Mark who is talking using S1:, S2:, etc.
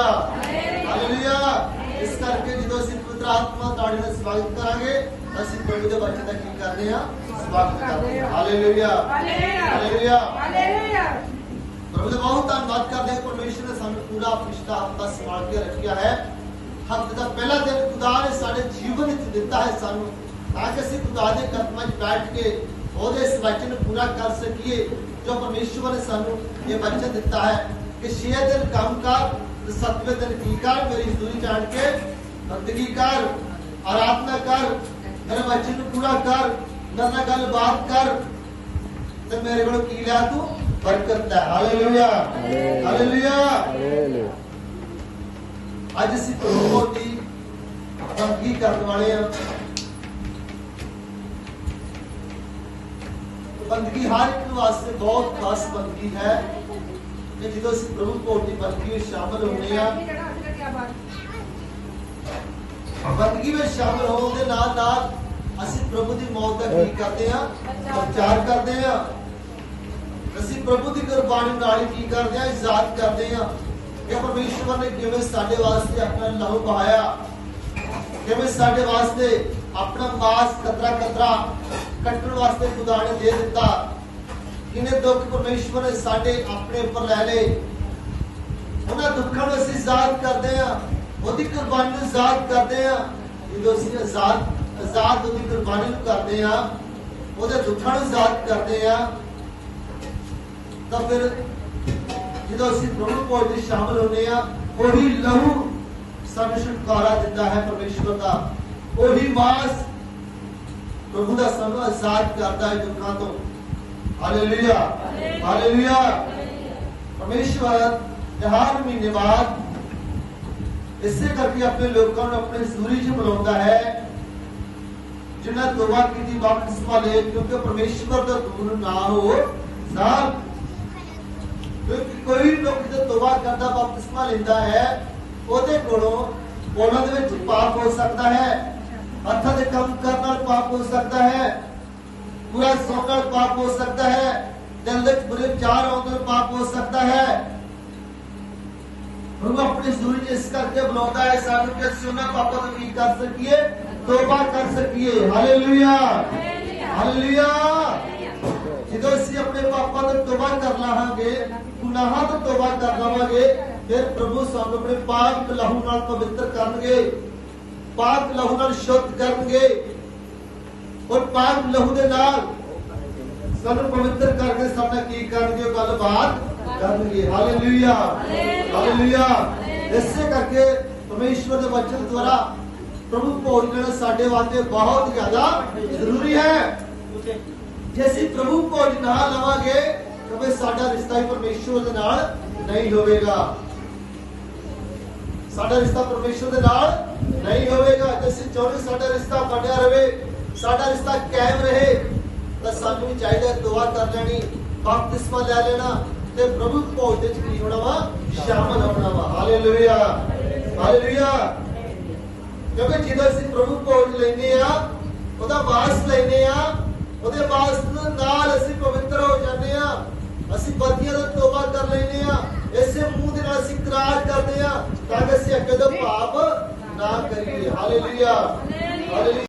S1: Hallelujah hallelujah ਇਸ ਕਰਕੇ ਜਦੋਂ ਅਸੀਂ ਪਵਿੱਤਰ ਆਤਮਾ ਤੁਹਾਡੇ ਨਾਲ ਸਵਾਗਤ ਕਰਾਂਗੇ ਅਸੀਂ ਪ੍ਰਭੂ ਦੇ ਬੱਚੇ ਦਾ ਕੀ ਕਰਦੇ ਆ ਸਵਾਗਤ ਕਰਦੇ ਹਾਂ ਹਾਲੇਲੂਇਆ ਹਾਲੇਲੂਇਆ ਪ੍ਰਭੂ ਦਾ ਬਹੁਤ ਧੰਨਵਾਦ ਕਰਦੇ ਹਾਂ ਪਰਮੇਸ਼ਰ ਨੇ ਸਾਨੂੰ ਪੂਰਾ ਪਿਛਲਾ ਹਫਤਾ ਸੰਭਾਲ ਕੇ ਰੱਖਿਆ ਹੈ ਹਫ਼ਤੇ ਦਾ ਪਹਿਲਾ ਦਿਨ ਖੁਦਾ ਨੇ ਸਾਡੇ ਜੀਵਨ ਵਿੱਚ ਦਿੱਤਾ ਹੈ ਸਾਨੂੰ ਤਾਂ ਕਿ ਅਸੀਂ ਖੁਦਾ ਦੇ ਕਦਮਾਂ 'ਚ ਬੈਠ ਕੇ ਉਹਦੇ ਇਸ ਵਚਨ ਨੂੰ ਪੂਰਾ ਕਰ ਸਕੀਏ ਜੋ ਪਰਮੇਸ਼ਵਰ ਨੇ ਸਾਨੂੰ ਇਹ ਵਚਨ ਦਿੱਤਾ ਹੈ ਕਿ ਛੇ ਦਿਨ ਕੰਮ ਕਰ ਤੇ ਸੱਤਵੇਂ ਦਿਨ ਕੀ ਕਰ ਮੇਰੀ ਹਜ਼ੂਰੀ ਜਾਣ ਕੇ ਬੰਦਗੀ ਕਰ ਆਰਾਧਨਾ ਕਰ ਮੇਰੇ ਵਚਨ ਨੂੰ ਪੂਰਾ ਕਰ ਮੇਰੇ ਨਾਲ ਗੱਲਬਾਤ ਕਰ। ਤੇ ਮੇਰੇ ਕੋਲ ਕੀ ਲਿਆ ਤੂੰ? ਬਰਕਤ ਹੈ ਹਾਲੇਲੂਇਆ ਹਾਲੇਲੂਇਆ ਅੱਜ ਅਸੀਂ ਪ੍ਰਭੂ ਦੀ ਬੰਦਗੀ ਕਰਨ ਵਾਲੇ ਹਾਂ। ਬੰਦਗੀ ਹਰ ਇੱਕ ਵਾਸਤੇ ਬਹੁਤ ਖਾਸ ਬੰਦਗੀ ਹੈ। ਕਿ ਜਦੋਂ ਅਸੀਂ ਪ੍ਰਭੂ ਕੋਲ ਦੀ ਬੰਦਗੀ ਵਿੱਚ ਸ਼ਾਮਲ ਹੁੰਦੇ ਆ ਬੰਦਗੀ ਵਿੱਚ ਸ਼ਾਮਲ ਹੋਣ ਦੇ ਨਾਲ ਨਾਲ ਅਸੀਂ ਪ੍ਰਭੂ ਦੀ ਮੌਤ ਦਾ ਕੀ ਕਰਦੇ ਆ ਪ੍ਰਚਾਰ ਕਰਦੇ ਆ ਅਸੀਂ ਪ੍ਰਭੂ ਦੀ ਕੁਰਬਾਨੀ ਨਾਲ ਹੀ ਕੀ ਕਰਦੇ ਆ ਇਜ਼ਾਤ ਕਰਦੇ ਆ ਕਿ ਪਰਮੇਸ਼ਵਰ ਨੇ ਕਿਵੇਂ ਸਾਡੇ ਵਾਸਤੇ ਆਪਣਾ ਲਹੂ ਬਹਾਇਆ? ਕਿਵੇਂ ਸਾਡੇ ਵਾਸਤੇ ਆਪਣਾ ਮਾਸ ਕਤਰਾ ਕਤਰਾ ਕੱਟਣ ਵਾਸਤੇ ਖੁਦਾ ਨੇ ਦੇ ਦਿੱਤਾ? ਕਿਨੇ ਦੁੱਖ ਪਰਮੇਸ਼ਵਰ ਨੇ ਸਾਡੇ ਆਪਣੇ ਉੱਪਰ ਲੈ ਲਏ। ਉਹਨਾਂ ਦੁੱਖਾਂ ਨੂੰ ਅਸੀਂ ਯਾਦ ਕਰਦੇ ਆ ਉਹਦੀ ਕੁਰਬਾਨੀ ਨੂੰ ਯਾਦ ਕਰਦੇ ਆ ਜਦੋਂ ਅਸੀਂ ਆਜ਼ਾਦ ਆਜ਼ਾਦ ਉਹਦੀ ਕੁਰਬਾਨੀ ਨੂੰ ਕਰਦੇ ਆ ਉਹਦੇ ਦੁੱਖਾਂ ਨੂੰ ਯਾਦ ਕਰਦੇ ਆ ਤਾਂ ਫਿਰ ਜਦੋਂ ਅਸੀਂ ਪ੍ਰਭੂ ਕੋਲ ਵਿੱਚ ਸ਼ਾਮਲ ਹੁੰਦੇ ਆ ਉਹੀ ਲਹੂ ਸਾਨੂੰ ਛੁਟਕਾਰਾ ਦਿੰਦਾ ਹੈ ਪਰਮੇਸ਼ਵਰ ਦਾ। ਉਹੀ ਮਾਸ ਪ੍ਰਭੂ ਦਾ ਸਾਨੂੰ ਆਜ਼ਾਦ ਕਰਦਾ ਹੈ ਦੁੱਖਾਂ ਤੋਂ। ਹਾਲੇਲੂਇਆ ਹਾਲੇਲੂਇਆ ਪਰਮੇਸ਼ਵਰ ਹਰ ਮਹੀਨੇ ਬਾਅਦ ਇਸੇ ਕਰਕੇ ਆਪਣੇ ਲੋਕਾਂ ਨੂੰ ਆਪਣੇ ਸੂਰੀ ਬੁਲਾਉਂਦਾ ਹੈ ਜਿਨ੍ਹਾਂ ਤੋਬਾ ਕੀਤੀ ਬਪਤਿਸਮਾ ਲੈ ਕਿਉਂਕਿ ਪਰਮੇਸ਼ਵਰ ਦਾ ਦੂਰ ਨਾ ਹੋ ਸਾਬ ਕਿਉਂਕਿ ਕੋਈ ਲੋਕ ਜਦੋਂ ਤੋਬਾ ਕਰਦਾ ਬਪਤਿਸਮਾ ਲੈਂਦਾ ਹੈ ਉਹਦੇ ਕੋਲੋਂ ਉਹਨਾਂ ਦੇ ਵਿੱਚ ਪਾਪ ਹੋ ਸਕਦਾ ਹੈ ਹੱਥਾਂ ਦੇ ਕੰਮ ਕਰਨ ਨਾਲ ਪਾਪ ਹੋ ਸਕਦਾ ਹੈ ਪੂਰਾ ਸੌਣ ਨਾਲ ਪਾਪ ਹੋ ਸਕਦਾ ਹੈ ਦਿਲ ਵਿੱਚ ਬੁਰੇ ਵਿਚਾਰ ਆਉਣ ਨਾਲ ਪਾਪ ਹੋ ਸਕਦਾ ਹੈ ਪ੍ਰਭੂ ਆਪਣੀ ਜ਼ਰੂਰੀ ਇਸ ਕਰਕੇ ਬੁਲਾਉਂਦਾ ਹੈ ਸਾਨੂੰ ਕਿ ਅਸੀਂ ਉਹਨਾਂ ਪਾਪਾਂ ਤੋਂ ਕੀ ਕਰ ਸਕੀਏ ਤੋਬਾ ਕਰ ਸਕੀਏ ਹਾਲੇਲੂਇਆ ਹਾਲੇਲੂਇਆ ਜਦੋਂ ਅਸੀਂ ਆਪਣੇ ਪਾਪਾਂ ਤੋਂ ਤੋਬਾ ਕਰ ਲਾਂਗੇ ਗੁਨਾਹਾਂ ਤੋਂ ਤੋਬਾ ਕਰ ਲਵਾਂਗੇ ਫਿਰ ਪ੍ਰਭੂ ਸਾਨੂੰ ਆਪਣੇ ਪਾਕ ਲਹੂ ਨਾਲ ਪਵਿੱਤਰ ਕਰਨਗੇ ਪਾਕ ਲਹੂ ਨਾਲ ਸ਼ੁੱਧ ਕਰਨਗੇ ਔਰ ਪਾਕ ਲਹੂ ਦੇ ਨਾਲ ਸਾਨੂੰ ਪਵਿੱਤਰ ਕਰਕੇ ਸਾਡਾ ਕੀ ਕਰਨਗੇ, ਗੱਲਬਾਤ ਕਰਨਗੇ। ਹਾਲੇਲੂਇਆ ਹਾਲੇਲੂਇਆ ਇਸੇ ਕਰਕੇ ਪਰਮੇਸ਼ਵਰ ਦੇ ਵਚਨ ਦੁਆਰਾ ਪ੍ਰਭੂ ਭੋਜ ਲੈਣਾ ਸਾਡੇ ਵਾਸਤੇ ਬਹੁਤ ਜ਼ਿਆਦਾ ਜ਼ਰੂਰੀ ਹੈ। ਜੇ ਅਸੀਂ ਪ੍ਰਭੂ ਭੋਜ ਨਾ ਲਵਾਂਗੇ ਤਾਂ ਸਾਡਾ ਰਿਸ਼ਤਾ ਹੀ ਪਰਮੇਸ਼ਵਰ ਦੇ ਨਾਲ ਨਹੀਂ ਹੋਵੇਗਾ। ਸਾਡਾ ਰਿਸ਼ਤਾ ਪਰਮੇਸ਼ਵਰ ਦੇ ਨਾਲ ਨਹੀਂ ਹੋਵੇਗਾ। ਜੇ ਅਸੀਂ ਚਾਹੁੰਦੇ ਸਾਡਾ ਰਿਸ਼ਤਾ ਬਣਿਆ ਰਹੇ ਸਾਡਾ ਰਿਸ਼ਤਾ ਕਾਇਮ ਰਹੇ ਤਾਂ ਸਾਨੂੰ ਵੀ ਚਾਹੀਦਾ ਦੁਆ ਕਰ ਲੈਣੀ ਬਪਤਿਸਮਾ ਲੈ ਲੈਣਾ ਤੇ ਪ੍ਰਭੂ ਭੋਜ ਦੇ ਚ ਕੀ ਹੋਣਾ ਵਾ? ਸ਼ਾਮਲ ਹੋਣਾ ਵਾ। ਹਾਲੇਲੂਇਆ ਹਾਲੇਲੂਇਆ ਕਿਉਂਕਿ ਜਦੋਂ ਅਸੀਂ ਪ੍ਰਭੂ ਭੋਜ ਲੈਨੇ ਆ ਉਹਦਾ ਵਾਸ ਲੈਨੇ ਆ ਉਹਦੇ ਵਾਸ ਦੇ ਨਾਲ ਅਸੀਂ ਪਵਿੱਤਰ ਹੋ ਜਾਂਦੇ ਆ ਅਸੀਂ ਬਦੀਆਂ ਦਾ ਤੋਬਾ ਕਰ ਲੈਨੇ ਆ ਇਸੇ ਮੂੰਹ ਦੇ ਨਾਲ ਅਸੀਂ ਇਕਰਾਰ ਕਰਦੇ ਆ ਤਾਂ ਕਿ ਅਸੀਂ ਅੱਗੇ ਤੋਂ ਪਾਪ ਨਾ ਕਰੀਏ। Hallelujah hallelujah